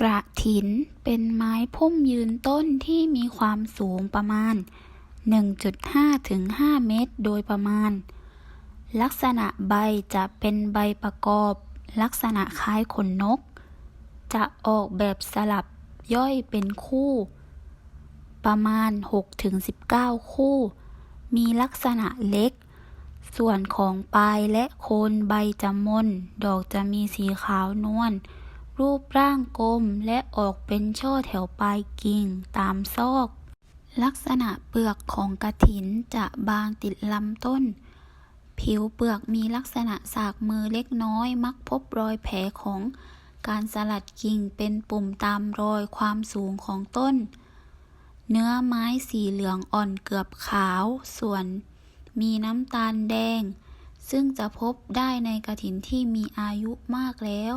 กระถินเป็นไม้พุ่มยืนต้นที่มีความสูงประมาณ 1.5 ถึง 5 เมตรโดยประมาณ ลักษณะใบจะเป็นใบประกอบ ลักษณะคล้ายขนนก จะออกแบบสลับย่อยเป็นคู่ ประมาณ 6-19 คู่ มีลักษณะเล็ก ส่วนของปลายและโคนใบจะมน ดอกจะมีสีขาวนวล รูปร่างกลมและออกเป็นช่อแถวปลายกิ่งตามซอก ลักษณะเปลือกของกระถินจะบางติดลำต้น ผิวเปลือกมีลักษณะสากมือเล็กน้อย มักพบรอยแผลของการสลัดกิ่งเป็นปุ่มตามรอยความสูงของต้น เนื้อไม้สีเหลืองอ่อนเกือบขาว ส่วนมีน้ำตาลแดง ซึ่งจะพบได้ในกระถินที่มีอายุมากแล้ว